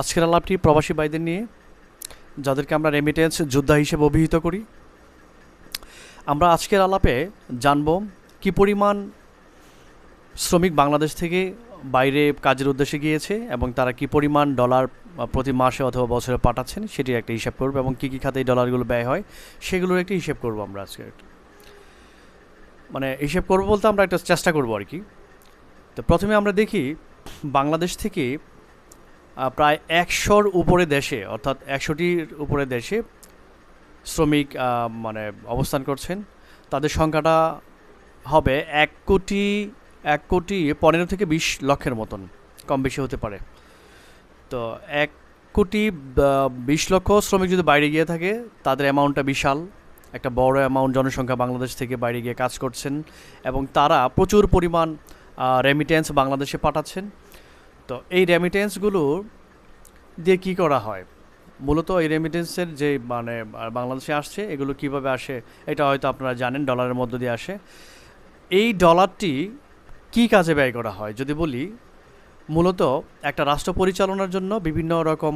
আজকের আলাপটি প্রবাসী ভাইদের নিয়ে, যাদেরকে আমরা রেমিটেন্স যোদ্ধা হিসেবে অভিহিত করি। আমরা আজকের আলাপে জানব কি পরিমাণ শ্রমিক বাংলাদেশ থেকে বাইরে কাজের উদ্দেশ্যে গিয়েছে এবং তারা কি পরিমাণ ডলার প্রতি মাসে অথবা বছরে পাঠাচ্ছেন সেটির একটা হিসাব করব এবং কী কী খাতে এই ডলারগুলো ব্যয় হয় সেগুলোর একটা হিসেব করব আমরা আজকে। মানে হিসেব করব বলতে আমরা একটা চেষ্টা করব আর কি। তো প্রথমে আমরা দেখি বাংলাদেশ থেকে প্রায় একশোর উপরে দেশে, অর্থাৎ একশোটির উপরে দেশে শ্রমিক মানে অবস্থান করছেন। তাদের সংখ্যাটা হবে এক কোটি এক কোটি পনেরো থেকে বিশ লক্ষের মতন, কম বেশি হতে পারে। তো এক কোটি বিশ লক্ষ শ্রমিক যদি বাইরে গিয়ে থাকে, তাদের অ্যামাউন্টটা বিশাল। একটা বড় অ্যামাউন্ট জনসংখ্যা বাংলাদেশ থেকে বাইরে গিয়ে কাজ করছেন এবং তারা প্রচুর পরিমাণ রেমিটেন্স বাংলাদেশে পাঠাচ্ছেন। তো এই রেমিটেন্সগুলো দিয়ে কি করা হয়? মূলত এই রেমিটেন্সের যে মানে বাংলাদেশে আসছে, এগুলো কীভাবে আসে এটা হয়তো আপনারা জানেন ডলারের মধ্য দিয়ে আসে। এই ডলারটি কি কাজে ব্যয় করা হয়? যদি বলি, মূলত একটা রাষ্ট্র পরিচালনার জন্য বিভিন্ন রকম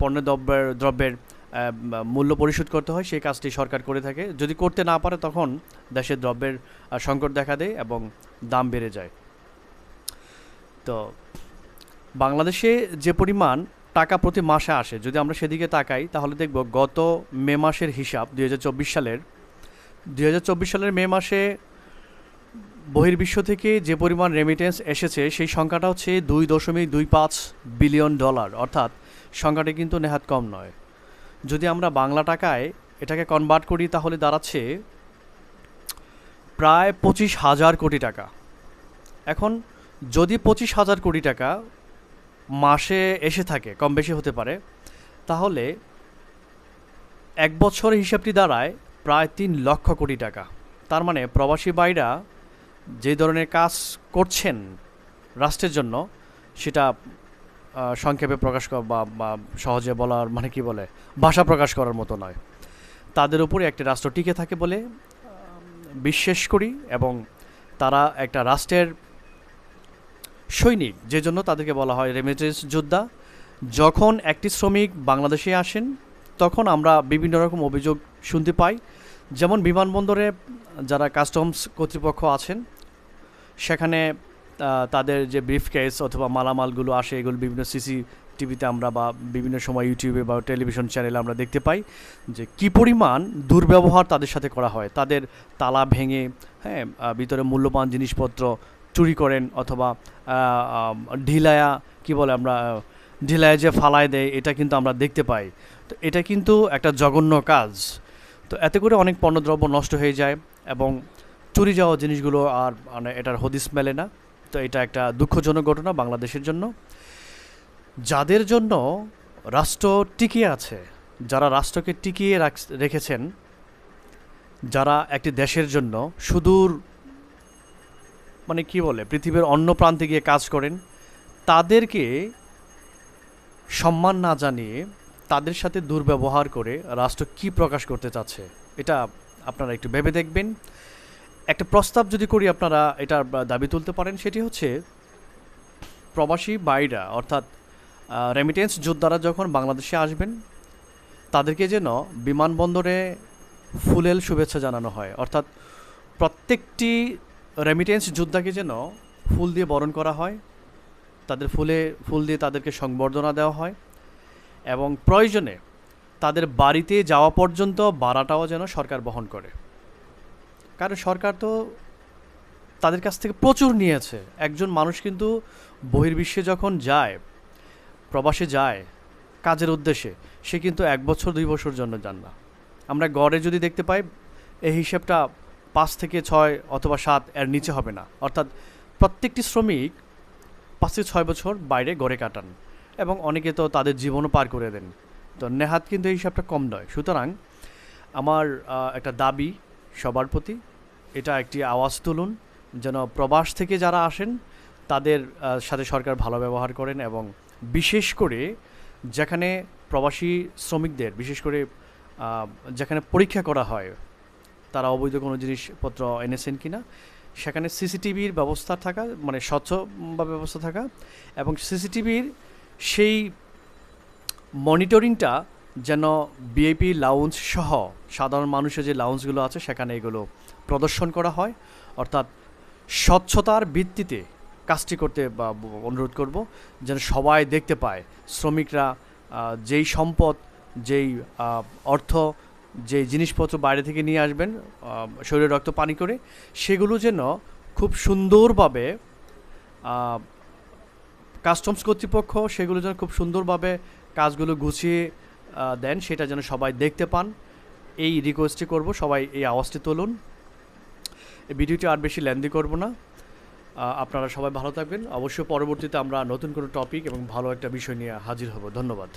পণ্য দ্রব্যের দ্রব্যের মূল্য পরিশোধ করতে হয়, সেই কাজটি সরকার করে থাকে। যদি করতে না পারে, তখন দেশের দ্রব্যের সংকট দেখা দেয় এবং দাম বেড়ে যায়। তো বাংলাদেশে যে পরিমাণ টাকা প্রতি মাসে আসে। যদি আমরা সেদিকে তাকাই, তাহলে দেখব গত মে মাসের হিসাব দু হাজার চব্বিশ সালের, দুই হাজার চব্বিশ সালের মে মাসে বহির্বিশ্ব থেকে যে পরিমাণ রেমিটেন্স এসেছে, সেই সংখ্যাটা হচ্ছে দুই দশমিক দুই পাঁচ বিলিয়ন ডলার অর্থাৎ সংখ্যাটি কিন্তু নেহাত কম নয়। যদি আমরা বাংলা টাকায় এটাকে কনভার্ট করি, তাহলে দাঁড়াচ্ছে প্রায় পঁচিশ হাজার কোটি টাকা। এখন যদি পঁচিশ হাজার কোটি টাকা মাসে এসে থাকে, কম বেশি হতে পারে। তাহলে এক বছর হিসাবটি দাঁড়ায় প্রায় তিন লক্ষ কোটি টাকা। তার মানে প্রবাসী বাইরা যে ধরনের কাজ করছেন রাষ্ট্রের জন্য, সেটা সংক্ষেপে প্রকাশ বা বা সহজে বলার মানে কি বলে? ভাষা প্রকাশ করার মতো নয়। তাদের উপরে একটি রাষ্ট্র টিকে থাকে বলে বিশ্বাস করি এবং তারা একটা রাষ্ট্রের সৈনিক যে জন্য তাদেরকে বলা হয় রেমিটেন্স যোদ্ধা। যখন একটি শ্রমিক বাংলাদেশে আসেন, তখন আমরা বিভিন্ন রকম অভিযোগ শুনতে পাই। যেমন বিমানবন্দরে যারা কাস্টমস কর্তৃপক্ষ আছেন, সেখানে তাদের যে ব্রিফ কেস অথবা মালামালগুলো আসে, এগুলো বিভিন্ন সিসি টিভিতে আমরা বা বিভিন্ন সময় ইউটিউবে বা টেলিভিশন চ্যানেলে আমরা দেখতে পাই যে কি পরিমাণ দুর্ব্যবহার তাদের সাথে করা হয়। তাদের তালা ভেঙে হ্যাঁ ভিতরে মূল্যবান জিনিসপত্র চুরি করেন অথবা ঢিলায়া, কি বলে আমরা ঢিলায়া যে ফালায় দেয়, এটা কিন্তু আমরা দেখতে পাই। তো এটা কিন্তু একটা জঘন্য কাজ। তো এতে করে অনেক পণ্যদ্রব্য নষ্ট হয়ে যায় এবং চুরি যাওয়া জিনিসগুলো আর মানে এটার হদিস মেলে না। তো এটা একটা দুঃখজনক ঘটনা বাংলাদেশের জন্য। যাদের জন্য রাষ্ট্র টিকিয়ে আছে, যারা রাষ্ট্রকে টিকিয়ে রাখ- রেখেছেন, যারা একটি দেশের জন্য সুদূর মানে কি বলে, পৃথিবীর অন্য প্রান্তে গিয়ে কাজ করেন, তাদেরকে সম্মান না জানিয়ে তাদের সাথে দুর্ব্যবহার করে রাষ্ট্র কি প্রকাশ করতে চাচ্ছে, এটা আপনারা একটু ভেবে দেখবেন। একটা প্রস্তাব যদি করি আপনারা এটার দাবি তুলতে পারেন, সেটি হচ্ছে প্রবাসী বাইরা অর্থাৎ রেমিটেন্স যোদ্ধারা যখন বাংলাদেশে আসবেন, তাদেরকে যেন বিমানবন্দরে ফুলেল শুভেচ্ছা জানানো হয়। অর্থাৎ প্রত্যেকটি রেমিটেন্স যোদ্ধাকে যেন ফুল দিয়ে বরণ করা হয়, তাদের ফুলে, ফুল দিয়ে তাদেরকে সংবর্ধনা দেওয়া হয় এবং প্রয়োজনে তাদের বাড়িতে যাওয়া পর্যন্ত ভাড়াটাও যেন সরকার বহন করে। কারণ সরকার তো তাদের কাছ থেকে প্রচুর নিয়েছে। একজন মানুষ কিন্তু বহির্বিশ্বে যখন যায়, প্রবাসে যায়, কাজের উদ্দেশ্যে, সে কিন্তু এক বছর, দুই বছর জন্য যান না। আমরা গড়ে যদি দেখতে পাই, এই হিসেবটা পাঁচ থেকে ছয় অথবা সাত এর নিচে হবে না। অর্থাৎ প্রত্যেকটি শ্রমিক পাঁচ থেকে ছয় বছর বাইরে গড়ে কাটান এবং অনেকে তো তাদের জীবনও পার করে দেন। তো নেহাত কিন্তু এই হিসাবটা কম নয়। সুতরাং আমার একটা দাবি সবার প্রতি, এটা একটি আওয়াজ তুলুন, যেন প্রবাস থেকে যারা আসেন, তাদের সাথে সরকার ভালো ব্যবহার করেন এবং বিশেষ করে যেখানে প্রবাসী শ্রমিকদের, বিশেষ করে যেখানে পরীক্ষা করা হয় তারা অবৈধ কোনো জিনিসপত্র এনেছেন কিনা সেখানে সিসিটিভির ব্যবস্থা থাকা মানে স্বচ্ছ বা ব্যবস্থা থাকা এবং সিসিটিভির সেই মনিটরিংটা যেন বিআইপি লাউঞ্জ সহ সাধারণ মানুষের যে লাউঞ্জগুলো আছে, সেখানে এগুলো প্রদর্শন করা হয়। অর্থাৎ স্বচ্ছতার ভিত্তিতে কাজটি করতে বা অনুরোধ করব, যেন সবাই দেখতে পায় শ্রমিকরা যেই সম্পদ, যেই অর্থ যেই জিনিসপত্র বাইরে থেকে নিয়ে আসবেন শরীরে রক্ত পানি করে, সেগুলো যেন খুব সুন্দরভাবে কাস্টমস কর্তৃপক্ষ সেগুলো যেন খুব সুন্দরভাবে কাজগুলো গুছিয়ে দেন, সেটা যেন সবাই দেখতে পান। এই রিকোয়েস্টটি করব, সবাই এই আওয়াজটি তুলুন। এই ভিডিওটি আর বেশি লেন্দি করব না। আপনারা সবাই ভালো থাকবেন। অবশ্যই পরবর্তীতে আমরা নতুন কোনো টপিক এবং ভালো একটা বিষয় নিয়ে হাজির হব। ধন্যবাদ।